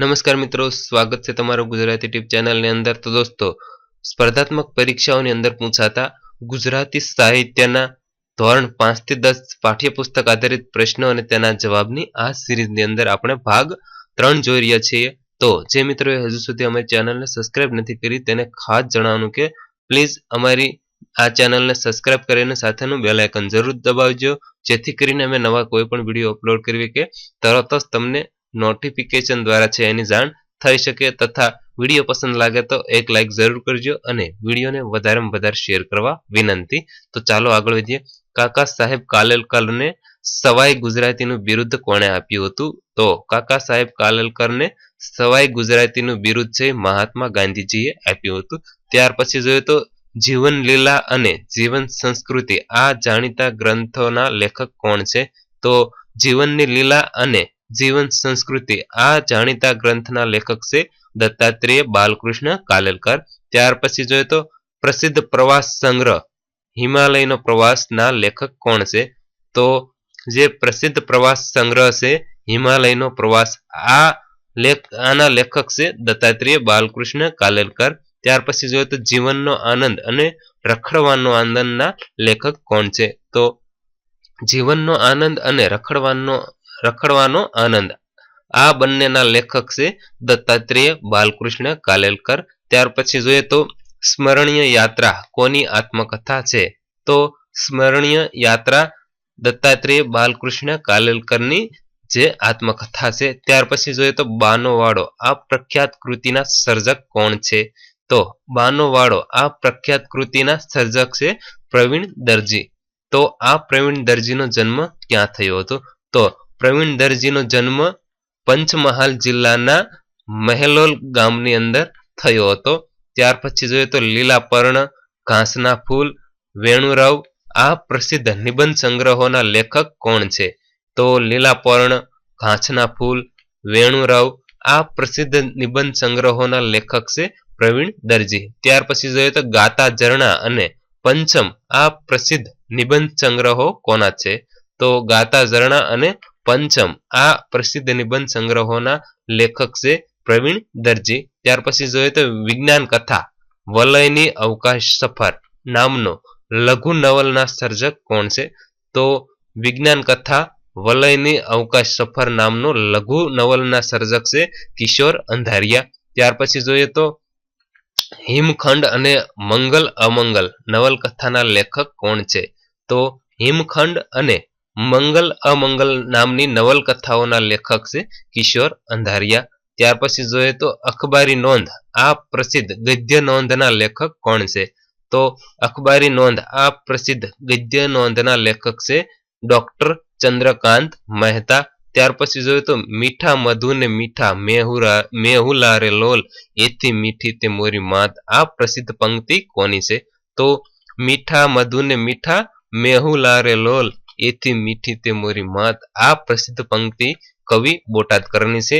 નમસ્કાર મિત્રો, સ્વાગત છે તમારું ગુજરાતી ટીપ ચેનલની અંદર. તો દોસ્તો, સ્પર્ધાત્મક પરીક્ષાઓની અંદર પૂછાતા ગુજરાતી સાહિત્યના ધોરણ પાંચથી દસ પાઠ્યપુસ્તક આધારિત પ્રશ્નો અને તેના જવાબની આ સિરીઝની અંદર આપણે ભાગ ત્રણ જોઈ રહ્યા છીએ. તો જે મિત્રોએ હજુ સુધી અમારી ચેનલને સબસ્ક્રાઇબ નથી કરી, તેને ખાસ જણાવવાનું કે પ્લીઝ અમારી આ ચેનલને સબસ્ક્રાઇબ કરીને સાથેનું બેલ આઇકન જરૂર દબાવજો, જેથી કરીને અમે નવા કોઈ પણ વીડિયો અપલોડ કરીએ કે તરત જ તમને નોટિફિકેશન દ્વારા છે એની જાણ થઈ શકે તથા વીડિયો પસંદ લાગે તો એક લાઇક જરૂર કરજો અને વિડીયોને વધારેમાં વધારે શેર કરવા વિનંતી. તો ચાલો આગળ વધીએ. કાકા સાહેબ કાલેલકરને સવાઈ ગુજરાતીનું બિરુદ કોણે આપ્યું હતું? તો કાકા સાહેબ કાલેલકરને સવાઈ ગુજરાતીનું બિરુદ છે મહાત્મા ગાંધીજીએ આપ્યું હતું. ત્યાર પછી જોઈએ તો જીવન લીલા અને જીવન સંસ્કૃતિ આ જાણીતા ગ્રંથોના લેખક કોણ છે? તો જીવનની લીલા અને જીવન સંસ્કૃતિ. આ જાણીતા ગ્રંથના લેખક છે દત્તાત્રેય બાલકૃષ્ણ કાલેલકર. ત્યાર પછી જોઈએ તો પ્રસિદ્ધ પ્રવાસ સંગ્રહ. હિમાલયનો પ્રવાસના લેખક કોણ છે? તો જે પ્રસિદ્ધ પ્રવાસ સંગ્રહ છે હિમાલયનો પ્રવાસ. આ લેખ, આના લેખક છે દત્તાત્રેય બાલકૃષ્ણ કાલેલકર. ત્યાર પછી જોઈએ તો જીવનનો આનંદ અને રખડવાનો આનંદના લેખક કોણ છે? તો જીવનનો આનંદ અને રખડવાનો રખડવાનો આનંદ. આ બંનેના લેખક છે દત્તાત્રેય બાલકૃષ્ણ કાલેલકર. ત્યાર પછી જોઈએ તો સ્મરણીય યાત્રા કોની આત્મકથા છે? તો સ્મરણીય યાત્રા દત્તાત્રેય બાલકૃષ્ણ કાલેલકરની જે આત્મકથા છે. ત્યાર પછી જોઈએ તો બાનોવાડો આ પ્રખ્યાત કૃતિના સર્જક કોણ છે? તો બાનો વાડો આ પ્રખ્યાત કૃતિના સર્જક છે પ્રવીણ દરજી. તો આ પ્રવીણ દરજીનો જન્મ ક્યાં થયો હતો? તો પ્રવીણ દરજીનો જન્મ પંચમહાલ જિલ્લાના મહેલોલ ગામની અંદર થયો હતો. ત્યાર પછી જોઈએ તો લીલા પર્ણ ઘાસના ફૂલ, વેણુરાવ, આ પ્રસિદ્ધ નિબંધ સંગ્રહોના લેખક કોણ છે? તો લીલા પર્ણ ઘાસના ફૂલ, વેણુરાવ, આ પ્રસિદ્ધ નિબંધ સંગ્રહોના લેખક છે પ્રવીણ દરજી. ત્યાર પછી જોઈએ તો ગાતા ઝરણા અને પંચમ, આ પ્રસિદ્ધ નિબંધ સંગ્રહો કોના છે? તો ગાતા ઝરણા અને પંચમ. આ પ્રસિદ્ધ નિબંધ સંગ્રહોના લેખક છે પ્રવીણ દરજી. ત્યાર પછી જોઈએ તો વિજ્ઞાન કથા. વલયની અવકાશ સફર નામનો લઘુ નવલના સર્જક કોણ છે? તો વિજ્ઞાન કથા વલયની અવકાશ સફર નામનો લઘુ નવલના સર્જક છે કિશોર અંધારિયા. ત્યાર પછી જોઈએ તો હિમખંડ અને મંગલ અમંગલ નવલકથાના લેખક કોણ છે? તો હિમખંડ અને મંગલ અમંગલ નામની નવલકથાઓના લેખક છે કિશોર અંધારિયા. ત્યાર પછી જોઈએ તો અખબારી નોંધ. આ પ્રસિદ્ધ ગદ્ય નોંધના લેખક કોણ છે? તો અખબારી નોંધ આ પ્રસિદ્ધ ગદ્ય નોંધના લેખક છે ડોક્ટર ચંદ્રકાંત મહેતા. ત્યાર પછી જોઈએ તો મીઠા મધુ ને મીઠા મેહુરા મેહુલા રે લોલ, એથી મીઠી તે મોરી માત આ પ્રસિદ્ધ પંક્તિ કોની છે? તો મીઠા મધુ ને મીઠા મેહુલા રે લોલ એથી મીઠી તે મોરી માત આ પ્રસિદ્ધ પંક્તિ કવિ બોટાદકરની છે.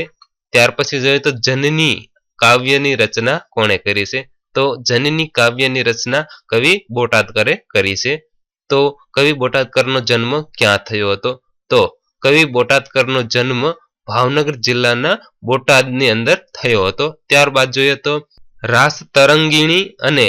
ત્યાર પછી જોઈએ તો જનની કાવ્યની રચના કોણે કરી છે? તો જનની કાવ્યની રચના કવિ બોટાદકરે કરી છે. તો કવિ બોટાદકરનો જન્મ ક્યાં થયો હતો? તો કવિ બોટાદકરનો જન્મ ભાવનગર જિલ્લાના બોટાદની અંદર થયો હતો. ત્યારબાદ જોઈએ તો રાસ તરંગીણી અને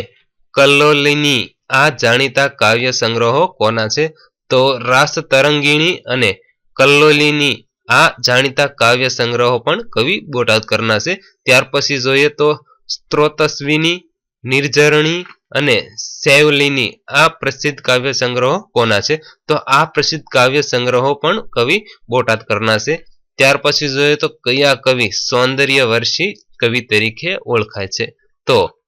કલ્લોલિની આ જાણીતા કાવ્ય સંગ્રહો કોના છે? તો રાસ તરંગીણી અને કલ્લોલીની આ જાણીતા કાવ્ય સંગ્રહો પણ કવિ બોટાદકરના છે. ત્યાર પછી જોઈએ તો સ્ત્રોતસ્વીની, નિર્જરણી અને સેવલીની આ પ્રસિદ્ધ કાવ્ય સંગ્રહો કોના છે? તો આ પ્રસિદ્ધ કાવ્ય સંગ્રહો પણ કવિ બોટાદકરના છે. ત્યાર પછી જોઈએ તો કયા કવિ સૌંદર્ય વર્ષી કવિ તરીકે ઓળખાય છે? તો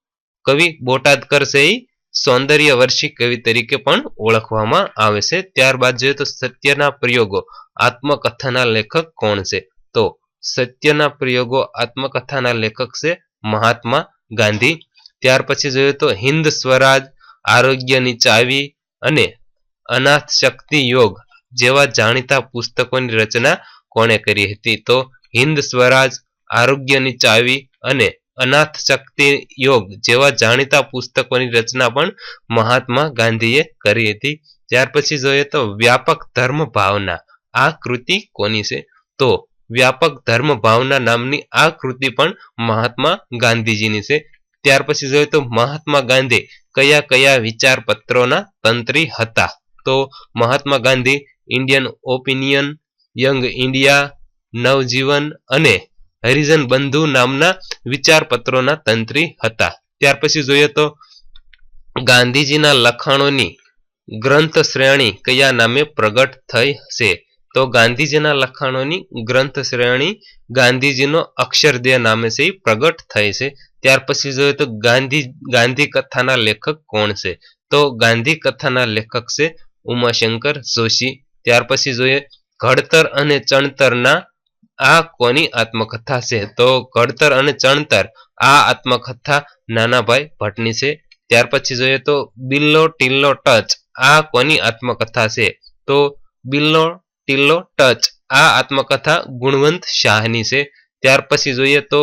કવિ બોટાદકર છે એ સૌંદર્ય વર્ષી કવિ તરીકે પણ ઓળખવામાં આવે છે. ત્યારબાદ જોઈએ તો સત્યના પ્રયોગો આત્મકથાના લેખક કોણ છે? તો સત્યના પ્રયોગો આત્મકથાના લેખક છે મહાત્મા ગાંધી. ત્યાર પછી જોઈએ તો હિન્દ સ્વરાજ, આરોગ્યની ચાવી અને અનાથ શક્તિ યોગ જેવા જાણીતા પુસ્તકોની રચના કોણે કરી હતી? તો હિન્દ સ્વરાજ, આરોગ્યની ચાવી અને અનાથ શક્તિ યોગ જેવા જાણીતા પુસ્તકોની રચના પણ મહાત્મા ગાંધીએ કરી હતી. ત્યાર પછી જોઈએ તો વ્યાપક ધર્મ ભાવના. આ કૃતિ કોની છે? તો વ્યાપક ધર્મ ભાવના નામની આ કૃતિ પણ મહાત્મા ગાંધીજીની છે. ત્યાર પછી જોઈએ તો મહાત્મા ગાંધી કયા કયા વિચાર પત્રોના તંત્રી હતા? તો Mahatma Gandhi Indian Opinion Young India Navajivan અને હરિજન બંધુ નામના વિચારપત્રોના તંત્રી હતા. ત્યાર પછી જોઈએ તો ગાંધીજીના લખાણોની ગ્રંથ શ્રેણી કયા નામે પ્રગટ થઈ છે? તો ગાંધીજીના લખાણોની ગ્રંથ શ્રેણી ગાંધીજીનો અક્ષરદેહ નામે છે પ્રગટ થઈ છે. ત્યાર પછી જોઈએ તો ગાંધી ગાંધી કથાના લેખક કોણ છે? તો ગાંધી કથાના લેખક છે ઉમાશંકર જોશી. ત્યાર પછી જોઈએ ઘડતર અને ચણતરના આ કોની આત્મકથા છે? તો ઘડતર અને ચણતર, આ આત્મકથા નાનાભાઈ ભટ્ટની છે. ત્યાર પછી જોઈએ તો બિલ્લો ટીલ્લો ટચ, આ કોની આત્મકથા છે? તો બિલ્લો ટીલ્લો ટચ, આ આત્મકથા ગુણવંત શાહની છે. ત્યાર પછી જોઈએ તો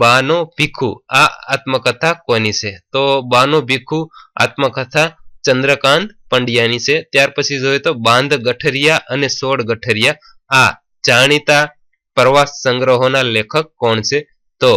બાનો ભીખુ, આ આત્મકથા કોની છે? તો બાનો ભીખુ આત્મકથા ચંદ્રકાંત પંડ્યાની છે. ત્યાર પછી જોઈએ તો બાંધ ગઠરિયા અને સોળ ગઠરિયા, આ જાણીતા પ્રવાસ સંગ્રહોના લેખક કોણ છે? તો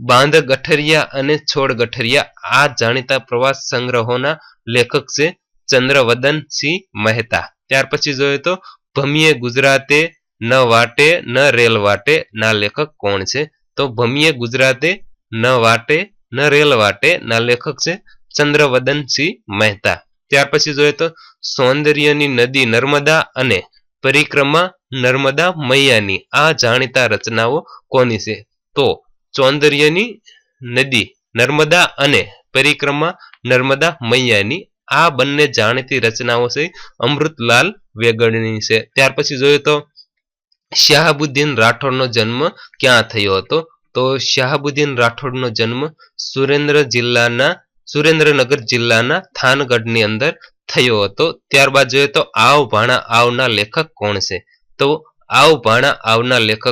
બાંધ ગઠરિયા અને છોડ ગઠરિયા, આ જાણીતા પ્રવાસ સંગ્રહોના લેખક છે ચંદ્રવદન સિંહ મહેતા. ત્યાર પછી જોઈએ તો ભમીએ ગુજરાતે ન વાટે, ન રેલ વાટે, ના લેખક કોણ છે? તો ભમીએ ગુજરાતે ન વાટે, ન રેલ વાટે, ના લેખક છે ચંદ્રવદન સિંહ મહેતા. ત્યાર પછી જોઈએ તો સૌંદર્યની નદી નર્મદા અને પરિક્રમા નર્મદા મૈયાની. આ જાણીતા રચનાઓ કોની છે? તો સૌંદર્યની નદી નર્મદા અને પરિક્રમા નર્મદા મૈયાની. આ બંને જાણીતી રચનાઓ છે અમૃતલાલ વેગડની છે. ત્યાર પછી જોઈએ તો શાહબુદ્દીન રાઠોડનો જન્મ ક્યાં થયો હતો? તો શાહબુદ્દીન રાઠોડનો જન્મ સુરેન્દ્ર જિલ્લાના સુરેન્દ્રનગર જિલ્લાના થાનગઢની અંદર થયો હતો. ત્યારબાદ જોઈએ તો આવ ભાણા આવના લેખક કોણ છે? તો આવ ભાણા આવના લેખક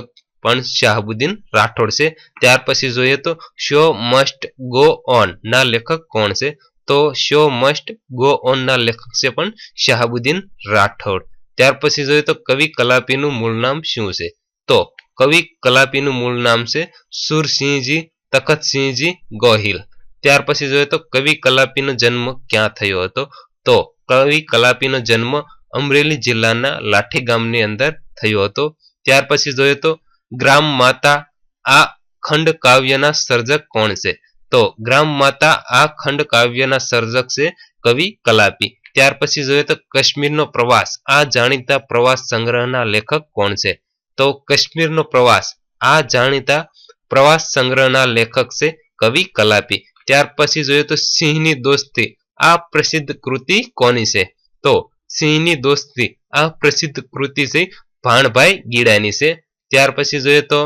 પણ શાહબુદ્દીન રાઠોડ છે. ત્યાર પછી જોઈએ તો શો મસ્ટ ગો ઓન ના લેખક કોણ છે? તો શો મસ્ટ ગો ઓન ના લેખક છે પણ શાહબુદ્દીન રાઠોડ. ત્યાર પછી જોઈએ તો કવિ કલાપીનું મૂળ નામ શું છે? તો કવિ કલાપીનું મૂળ નામ છે સુરસિંહજી તખતસિંહજી ગોહિલ. ત્યાર પછી જોઈએ તો કવિ કલાપીનો જન્મ ક્યાં થયો હતો? તો કવિ કલાપીનો જન્મ અમરેલી જિલ્લાના લાઠી ગામની અંદર થયો હતો. ત્યાર પછી જોઈએ તો ગ્રામ માતા આ ખંડ કાવ્યના સર્જક કોણ છે? તો ગ્રામ માતા આ ખંડ કાવ્યના સર્જક છે કવિ કલાપી. ત્યાર પછી જોઈએ તો કાશ્મીરનો પ્રવાસ. આ જાણીતા પ્રવાસ સંગ્રહના લેખક કોણ છે? તો કાશ્મીરનો પ્રવાસ. આ જાણીતા પ્રવાસ સંગ્રહના લેખક છે કવિ કલાપી. ત્યાર પછી જોઈએ તો સિંહની દોસ્તી. આ પ્રસિદ્ધ કૃતિ કોની છે? તો સિંહની દોસ્તી આ પ્રસિદ્ધ કૃતિ છે ભાણભાઈ ગીડાની છે. ત્યાર પછી જોઈએ તો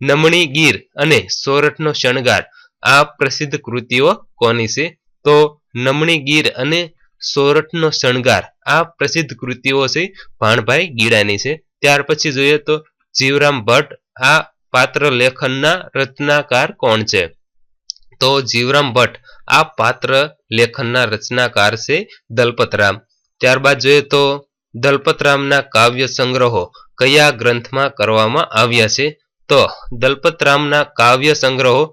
નમણી ગીર અને સોરઠનો શણગાર આ પ્રસિદ્ધ કૃતિઓ કોની છે? તો નમણી ગીર અને સોરઠનો શણગાર આ પ્રસિદ્ધ કૃતિઓ છે ભાણભાઈ ગીડાની છે. ત્યાર પછી જોઈએ તો જીવરામ ભટ્ટ આ પાત્ર લેખનના રચનાકાર કોણ છે? તો જીવરામ ભટ્ટ, આ પાત્ર લેખનના રચનાકાર છે દલપતરામ. ત્યારબાદ જોઈએ તો દલપતરામના કાવ્ય સંગ્રહો કયા ગ્રંથમાં કરવામાં આવ્યા છે? તો દલપતરામના કાવ્ય સંગ્રહો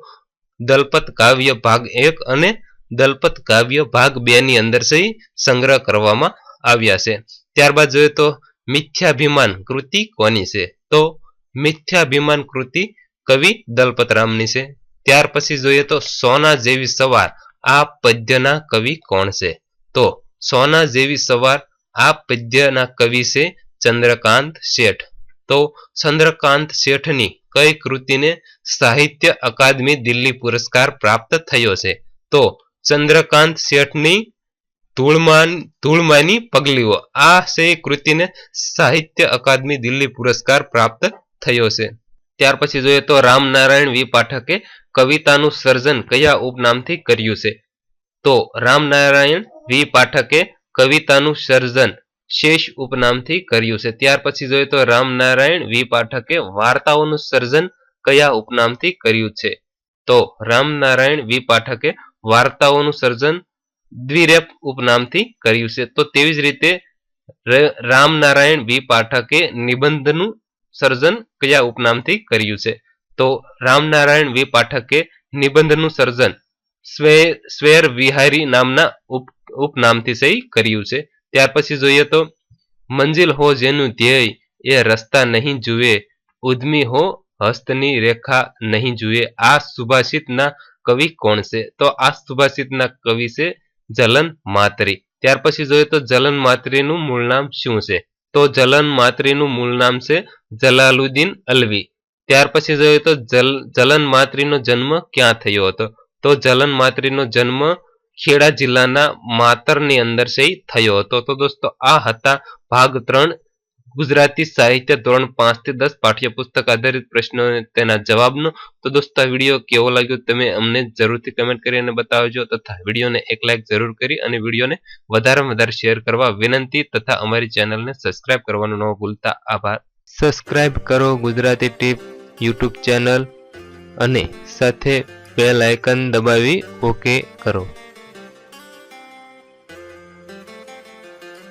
દલપત કાવ્ય ભાગ એક અને દલપત કાવ્ય ભાગ બે ની અંદર છે સંગ્રહ કરવામાં આવ્યા છે. ત્યારબાદ જોઈએ તો મિથ્યાભિમાન કૃતિ કોની છે? તો મિથ્યાભિમાન કૃતિ કવિ દલપતરામની છે. ત્યાર પછી જોઈએ તો સોના જેવી સવાર આ પદ્યના કવિ કોણ છે? તો સોના જેવી સવાર આ પદ્યના કવિ છે ચંદ્રકાંત શેઠ. તો ચંદ્રકાંત શેઠની કઈ કૃતિને સાહિત્ય અકાદમી દિલ્હી પુરસ્કાર પ્રાપ્ત થયો છે? તો ચંદ્રકાંત શેઠની ધૂળમાન, ધૂળમાની પગલીઓ. આ છે કૃતિને સાહિત્ય અકાદમી દિલ્હી પુરસ્કાર પ્રાપ્ત થયો છે. ત્યાર પછી જોઈએ તો રામનારાયણ વી પાઠકે કવિતાનું સર્જન કયા ઉપનામથી કર્યું છે? તો રામનારાયણ વી પાઠકે કવિતાનું સર્જન શેષ ઉપનામથી કર્યું છે. ત્યાર પછી જોઈએ તો રામનારાયણ વી પાઠકે વાર્તાઓનું સર્જન કયા ઉપનામથી કર્યું છે? તો રામનારાયણ વી પાઠકે વાર્તાઓનું સર્જન દ્વિરેપ ઉપનામથી કર્યું છે. તો તેવી જ રીતે રામનારાયણ વી પાઠકે નિબંધનું સર્જન કયા ઉપનામથી કર્યું છે. તો રામનારાયણ વી પાઠકે નિબંધનું સર્જન સ્વે, સ્વેર વિહારી નામના ઉપ, ઉપનામથી સહી કર્યું છે. ત્યાર પછી જોઈએ તો, મંજિલ હો જેનું ધ્યેય એ રસ્તા નહીં જુએ ઉદ્મી હો હસ્તની રેખા નહીં જુએ, આ સુભાષિતના કવિ કોણ છે? તો આ સુભાષિતના કવિ છે જલન માત્રી. ત્યાર પછી જોઈએ તો જલન માત્રીનું મૂળ નામ શું છે? તો જલન માત્રીનું મૂળ નામ છે જલાલુદ્દીન અલવી. ત્યાર પછી જોઈએ તો જલ, જલન માત્રીનો જન્મ ક્યાં થયો હતો? તો જલન માત્રીનો જન્મ ખેડા જિલ્લાના માતરની અંદર છે થયો હતો. તો દોસ્તો, આ હતા ભાગ ત્રણ, ગુજરાતી સાહિત્ય ધોરણ પાંચથી દસ પાઠ્યપુસ્તક આધારિત પ્રશ્નો તેના જવાબનો. તો દોસ્તો, આ વીડિયો કેવો લાગ્યો તમે અમને જરૂરથી કમેન્ટ કરીને બતાવજો તથા વિડીયોને એક લાઇક જરૂર કરી અને વિડીયોને વધારેમાં વધારે શેર કરવા વિનંતી તથા અમારી ચેનલને સબસ્ક્રાઇબ કરવાનું ન ભૂલતા. આભાર. સબસ્ક્રાઇબ કરો ગુજરાતી ટીપ યુટ્યુબ ચેનલ અને સાથે બેલ આઇકન દબાવી ઓકે કરો.